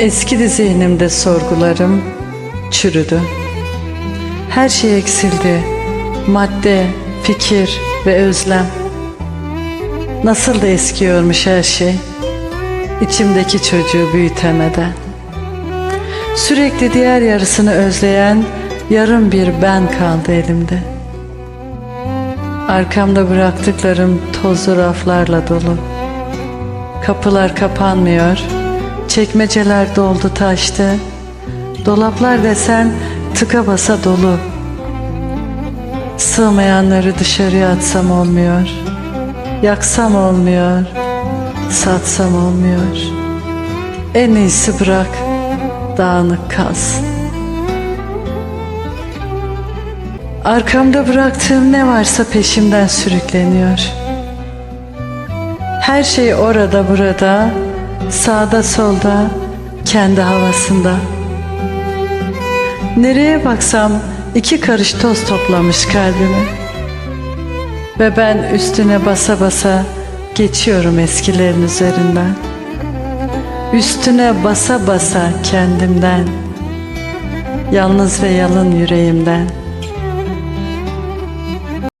Eskidi zihnimde sorgularım, çürüdü. Her şey eksildi, madde, fikir ve özlem. Nasıl da eskiyormuş her şey, içimdeki çocuğu büyütemeden. Sürekli diğer yarısını özleyen yarım bir ben kaldı elimde. Arkamda bıraktıklarım tozlu raflarla dolu. Kapılar kapanmıyor, çekmeceler doldu taştı. Dolaplar desen tıka basa dolu. Sığmayanları dışarıya atsam olmuyor. Yaksam olmuyor. Satsam olmuyor. En iyisi bırak dağınık kalsın. Arkamda bıraktığım ne varsa peşimden sürükleniyor. Her şey orada burada, sağda solda, kendi havasında. Nereye baksam iki karış toz toplamış kalbimi. Ve ben üstüne basa basa geçiyorum eskilerin üzerinden. Üstüne basa basa kendimden, yalnız ve yalın yüreğimden.